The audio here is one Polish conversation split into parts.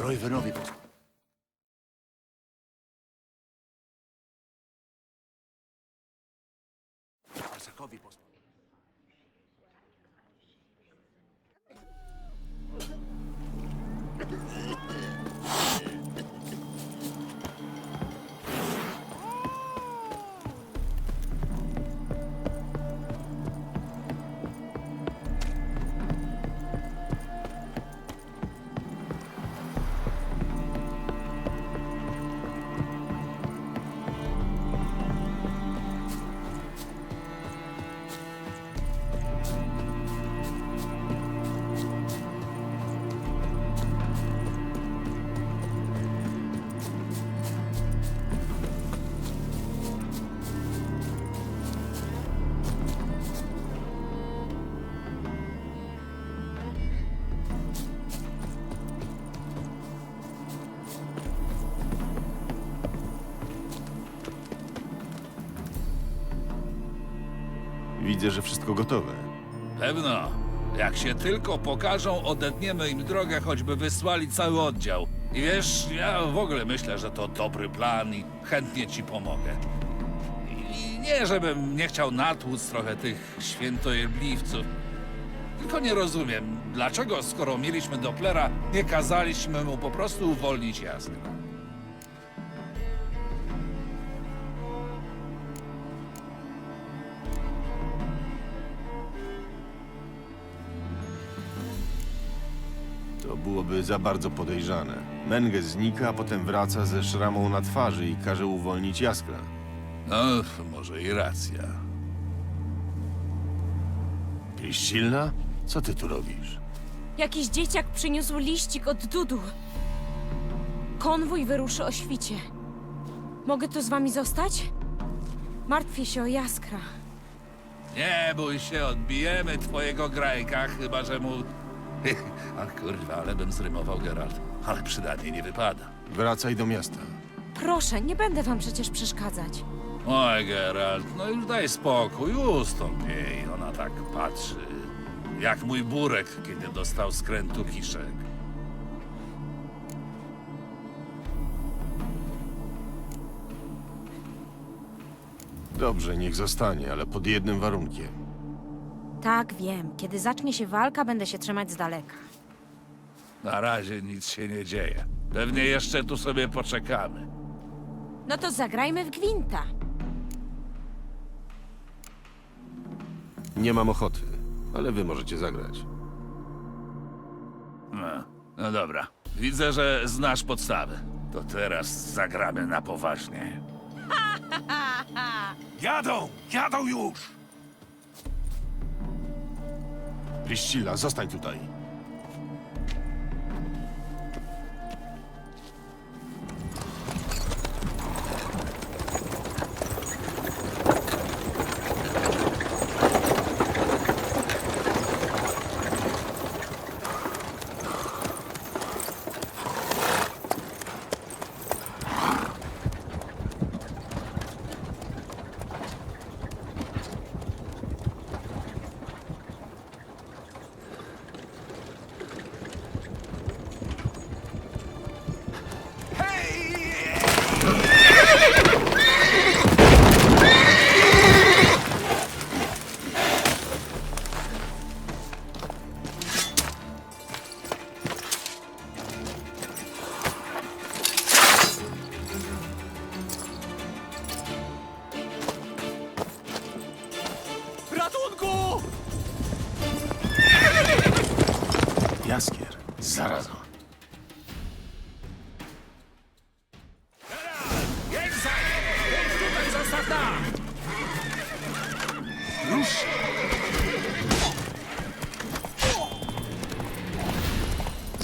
Rojvenovipo. Sakovipo. Widzę, że wszystko gotowe. Pewno. Jak się tylko pokażą, odetniemy im drogę, choćby wysłali cały oddział. I wiesz, ja w ogóle myślę, że to dobry plan i chętnie ci pomogę. I nie, żebym nie chciał natłuc trochę tych świętojebliwców. Tylko nie rozumiem, dlaczego skoro mieliśmy Dopplera, nie kazaliśmy mu po prostu uwolnić jaskra. Byłoby za bardzo podejrzane. Menge znika, a potem wraca ze szramą na twarzy i każe uwolnić jaskra. No, może i racja. Priscilla? Co ty tu robisz? Jakiś dzieciak przyniósł liścik od Dudu. Konwój wyruszy o świcie. Mogę tu z wami zostać? Martwię się o Jaskra. Nie bój się, odbijemy twojego grajka, chyba że mu... A kurwa, ale bym zrymował, Geralt. Ale przydatnie nie wypada. Wracaj do miasta. Proszę, nie będę wam przecież przeszkadzać. Oj, Geralt, no już daj spokój, ustąp jej. Ona tak patrzy, jak mój burek, kiedy dostał skrętu kiszek. Dobrze, niech zostanie, ale pod jednym warunkiem. Tak, wiem. Kiedy zacznie się walka, będę się trzymać z daleka. Na razie nic się nie dzieje. Pewnie jeszcze tu sobie poczekamy. No to zagrajmy w gwinta. Nie mam ochoty, ale wy możecie zagrać. No, no dobra. Widzę, że znasz podstawy. To teraz zagramy na poważnie. Jadą! Jadą już! Priscilla, zostań tutaj.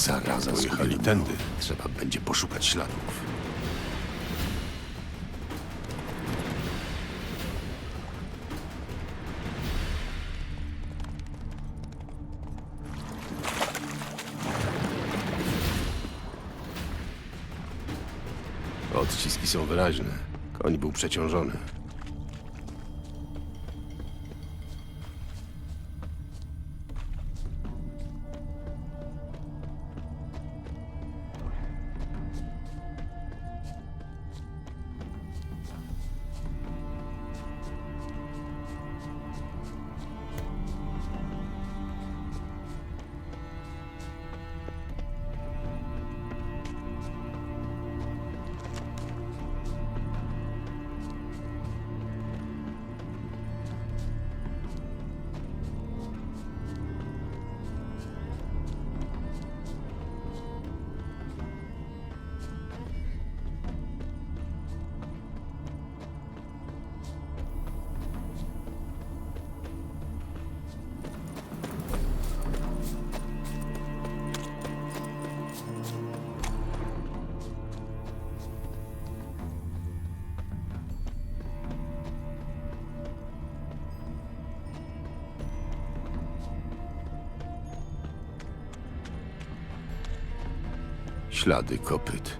Zaraza, pojechali tędy. Trzeba będzie poszukać śladów. Odciski są wyraźne. Koń był przeciążony. Ślady kopyt.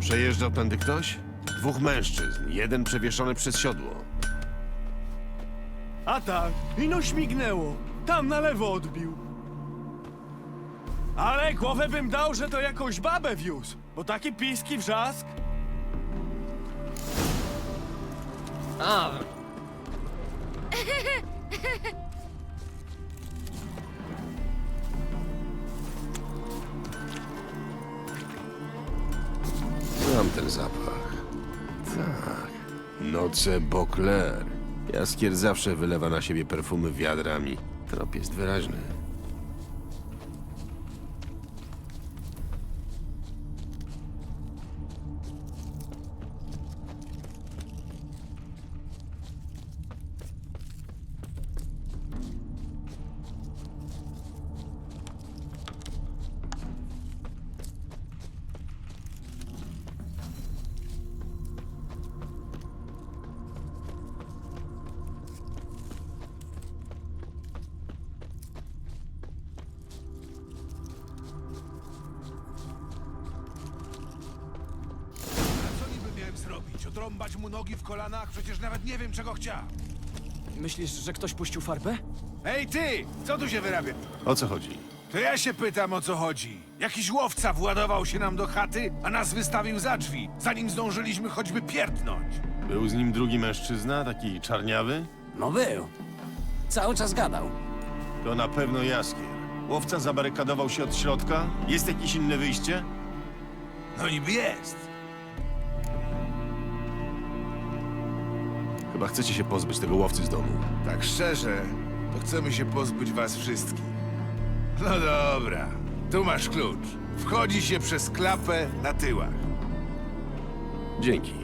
Przejeżdżał tędy ktoś? Dwóch mężczyzn, jeden przewieszony przez siodło. A tak, ino śmignęło. Tam na lewo odbił. Ale głowę bym dał, że to jakąś babę wiózł, bo taki piski wrzask. A, Znam ten zapach. Tak. Noce Bocler. Jaskier zawsze wylewa na siebie perfumy wiadrami. Trop jest wyraźny. Odrąbać mu nogi w kolanach? Przecież nawet nie wiem, czego chciał. Myślisz, że ktoś puścił farbę? Ej, ty! Co tu się wyrabia? O co chodzi? To ja się pytam, o co chodzi. Jakiś łowca władował się nam do chaty, a nas wystawił za drzwi, zanim zdążyliśmy choćby pierdnąć. Był z nim drugi mężczyzna, taki czarniawy? no był. Cały czas gadał. To na pewno Jaskier. Łowca zabarykadował się od środka? Jest jakieś inne wyjście? No niby jest. Chyba chcecie się pozbyć tego łowcy z domu. Tak szczerze, to chcemy się pozbyć was wszystkich. No dobra, tu masz klucz. Wchodzi się przez klapę na tyłach. Dzięki.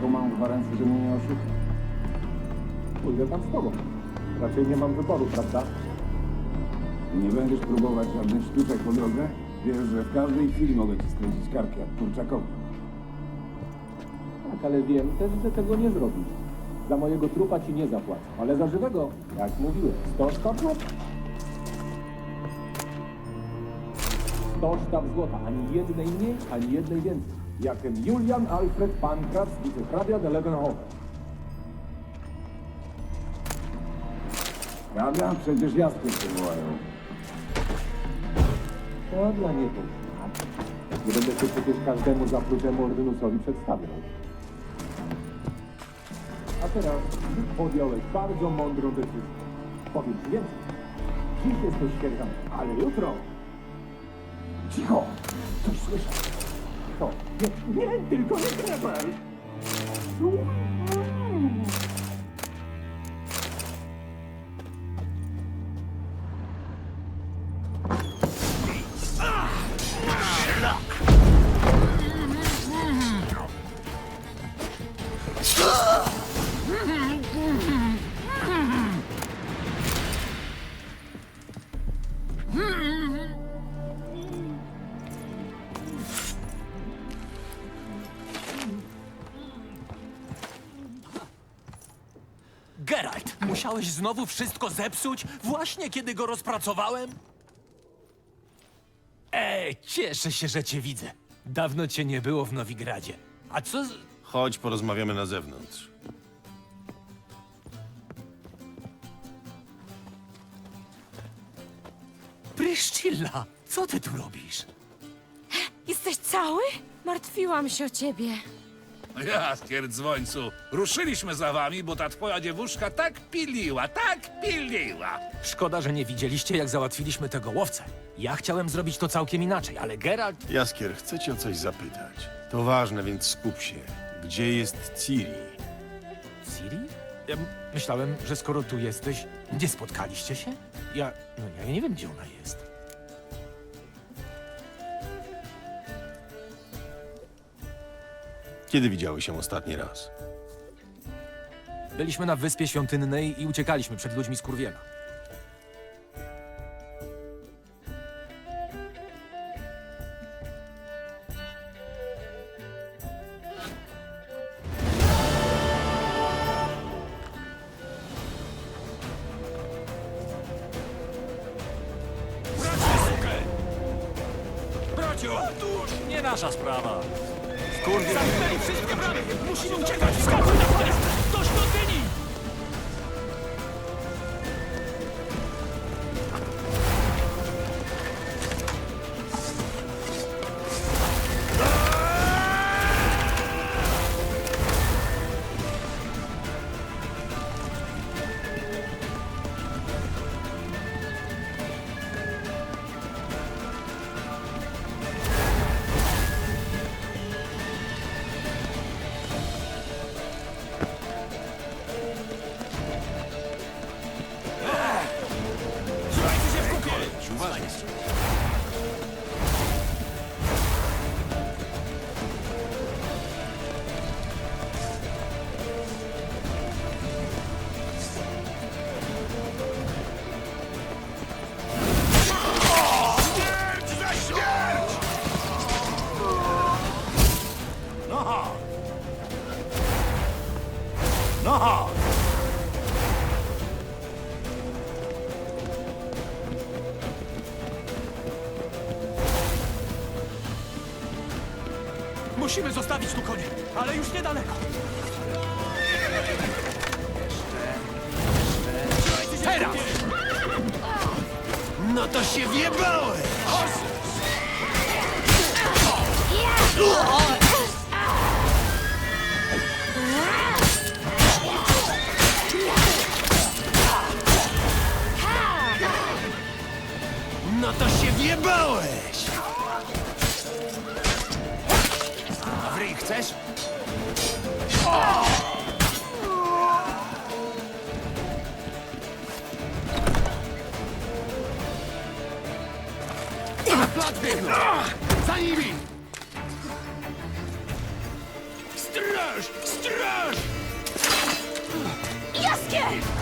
Jaką mam gwarancję, że mnie nie oszuka? Pójdę tam z tobą. Raczej nie mam wyboru, prawda? Nie będziesz próbować żadnych sztuczek po drodze? Wiesz, że w każdej chwili mogę ci skręcić karkę, jak kurczakowi. Tak, ale wiem też, że tego nie zrobisz. Za mojego trupa ci nie zapłacę, ale za żywego, jak mówiłem, 100 sztab złota. 100 sztab złota, ani jednej mniej, ani jednej więcej. Jakem Julian Alfred Pankrat, wicehrabia de Levenhoven. Hrabia? Przecież jasny się wołają. To dla niego znak. Nie będę się przecież każdemu zapluczemu ordynusowi przedstawiał. A teraz podjąłeś bardzo mądrą decyzję. Powiem ci więcej. Dziś jesteś sierżantem, ale jutro... Cicho! Coś słyszę to. Nie, nie tylko nie grebel. Szlak! Musiałeś znowu wszystko zepsuć, właśnie kiedy go rozpracowałem? Ej, cieszę się, że cię widzę. Dawno cię nie było w Nowigradzie. A co z... Chodź, porozmawiamy na zewnątrz. Pryszcilla, co ty tu robisz? Jesteś cały? Martwiłam się o ciebie. Jaskier dzwońcu, ruszyliśmy za wami, bo ta twoja dziewuszka tak piliła, tak piliła. Szkoda, że nie widzieliście, jak załatwiliśmy tego łowcę. Ja chciałem zrobić to całkiem inaczej, ale Geralt... Jaskier, chcę cię o coś zapytać. To ważne, więc skup się. Gdzie jest Ciri? Ciri? Ja m- myślałem, że skoro tu jesteś, nie spotkaliście się? Ja... no ja nie wiem, gdzie ona jest. Kiedy widziały się ostatni raz? Byliśmy na Wyspie Świątynnej i uciekaliśmy przed ludźmi z Kurwiela. Bracio! Otóż nie nasza sprawa. Zamknęli wszystkie bramy! Musimy uciekać! Skakuj Musimy zostawić tu konie, ale już niedaleko. Teraz! No to się wjebały! No to się wjebałeś! Chcesz? Za nimi! Straż! Straż! Jaskier!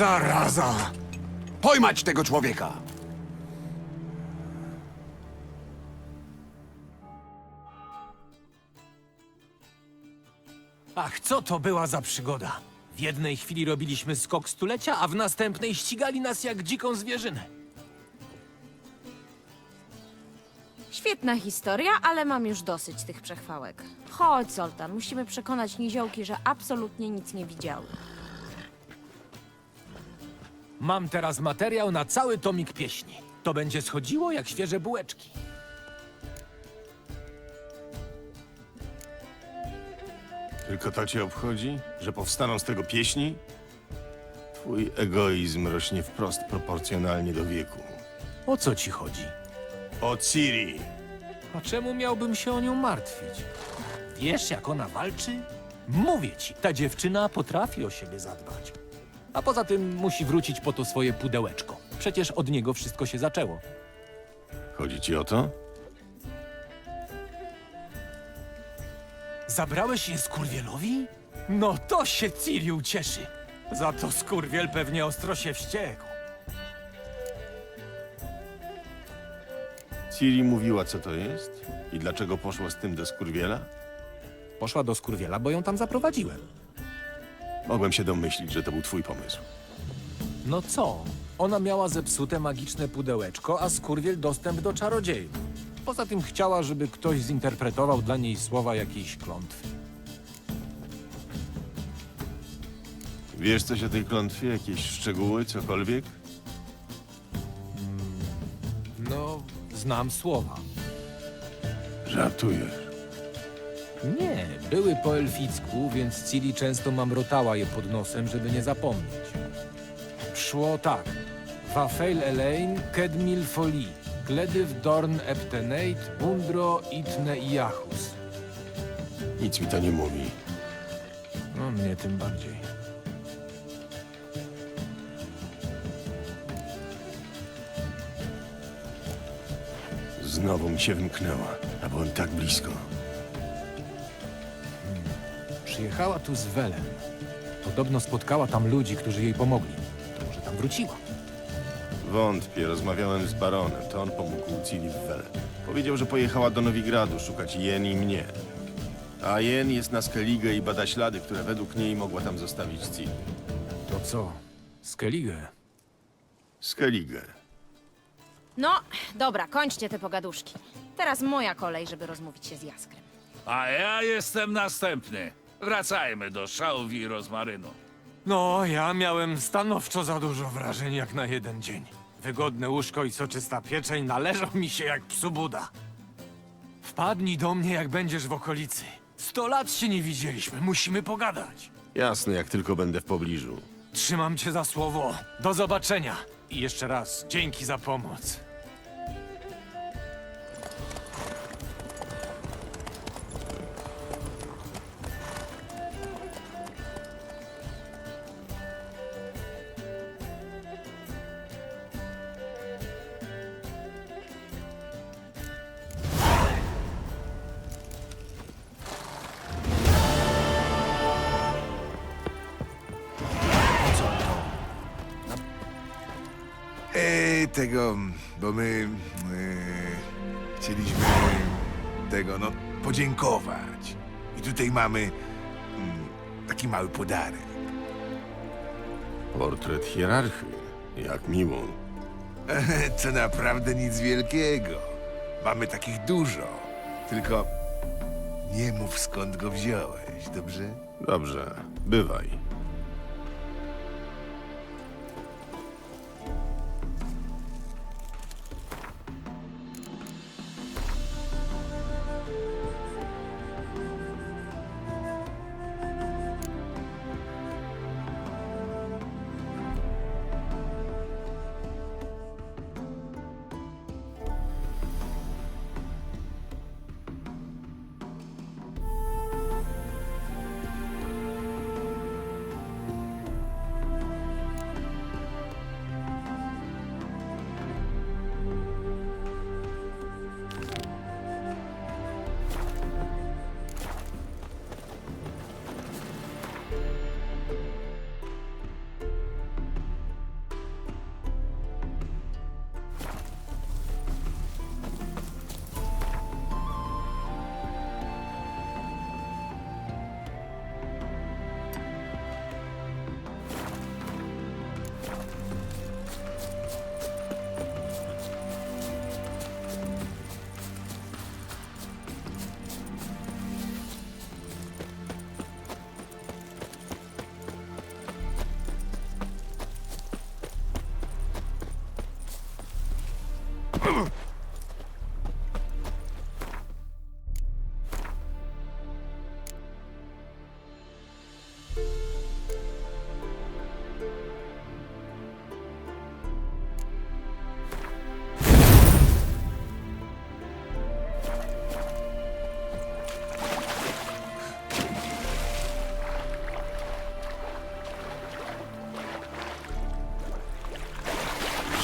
Zaraza! Pojmać tego człowieka! Ach, co to była za przygoda? W jednej chwili robiliśmy skok stulecia, a w następnej ścigali nas jak dziką zwierzynę. Świetna historia, ale mam już dosyć tych przechwałek. Chodź, Zoltan, musimy przekonać niziołki, że absolutnie nic nie widziały. Mam teraz materiał na cały tomik pieśni. To będzie schodziło jak świeże bułeczki. Tylko to cię obchodzi, że powstaną z tego pieśni? Twój egoizm rośnie wprost proporcjonalnie do wieku. O co ci chodzi? O Ciri. A czemu miałbym się o nią martwić? Wiesz, jak ona walczy? Mówię ci, ta dziewczyna potrafi o siebie zadbać. A poza tym musi wrócić po to swoje pudełeczko. Przecież od niego wszystko się zaczęło. Chodzi ci o to? Zabrałeś je skurwielowi? No to się Ciri ucieszy. Za to skurwiel pewnie ostro się wściekł. Ciri mówiła, co to jest? I dlaczego poszła z tym do skurwiela? Poszła do skurwiela, bo ją tam zaprowadziłem. Mogłem się domyślić, że to był twój pomysł. No co? Ona miała zepsute magiczne pudełeczko, a skurwiel dostęp do czarodziejów. Poza tym chciała, żeby ktoś zinterpretował dla niej słowa jakiejś klątwy. Wiesz coś o tej klątwie? Jakieś szczegóły, cokolwiek? No, znam słowa. Żartujesz. Nie, były po elficku, więc Ciri często mamrotała je pod nosem, żeby nie zapomnieć. Szło tak. Wafel Elaine, Kedmil Foli, Gledyw Dorn Eptenate, Undro Itne i Jachus. Nic mi to nie mówi. No, mnie tym bardziej. Znowu mi się wymknęła, a byłem tak blisko. Przyjechała tu z Welem. Podobno spotkała tam ludzi, którzy jej pomogli. To może tam wróciła. Wątpię, rozmawiałem z baronem, to on pomógł Ciri w Wele. Powiedział, że pojechała do Nowigradu szukać Jen i mnie. A Jen jest na Skellige i bada ślady, które według niej mogła tam zostawić Ciri. To co? Skellige. Skellige. No, dobra, kończcie te pogaduszki. Teraz moja kolej, żeby rozmówić się z Jaskrem. A ja jestem następny. Wracajmy do szałwi i rozmarynu. No, ja miałem stanowczo za dużo wrażeń jak na jeden dzień. Wygodne łóżko i soczysta pieczeń należą mi się jak psu Buda. Wpadnij do mnie, jak będziesz w okolicy. Sto lat się nie widzieliśmy, musimy pogadać. Jasne, jak tylko będę w pobliżu. Trzymam cię za słowo. Do zobaczenia. I jeszcze raz, dzięki za pomoc. Ej, tego, bo my e, chcieliśmy tego, no, podziękować. I tutaj mamy mm, taki mały podarek. Portret hierarchy. Jak miło. Co naprawdę nic wielkiego. Mamy takich dużo. Tylko nie mów skąd go wziąłeś, dobrze? Dobrze, bywaj.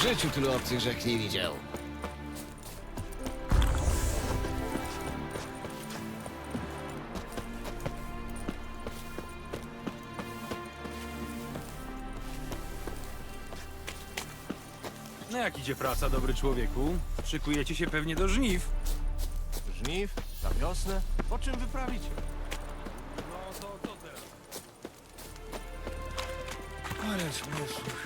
Życiu tylu obcych rzek nie widział. No jak idzie praca, dobry człowieku? Szykujecie się pewnie do żniw. Żniw? Na wiosnę? Po czym wyprawicie? Chcesz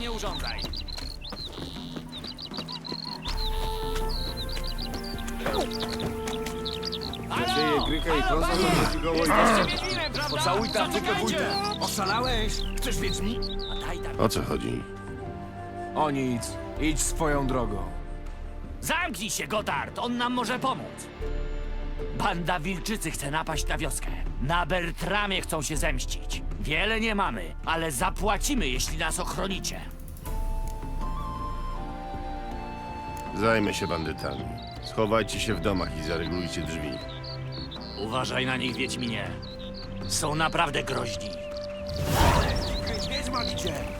nie urządzaj. Halo! Gryka i koza Pocałuj tawczykę wójta. Oszalałeś? Chcesz wiedźmi? A daj tam. O co chodzi? O nic, idź swoją drogą. Zamknij się, Gotard! On nam może pomóc. Banda wilczycy chce napaść na wioskę. Na Bertramie chcą się zemścić. Wiele nie mamy, ale zapłacimy, jeśli nas ochronicie. Zajmę się bandytami. Schowajcie się w domach i zaregulujcie drzwi. Uważaj na nich, Wiedźminie. Są naprawdę groźni. Wiedźma idzie!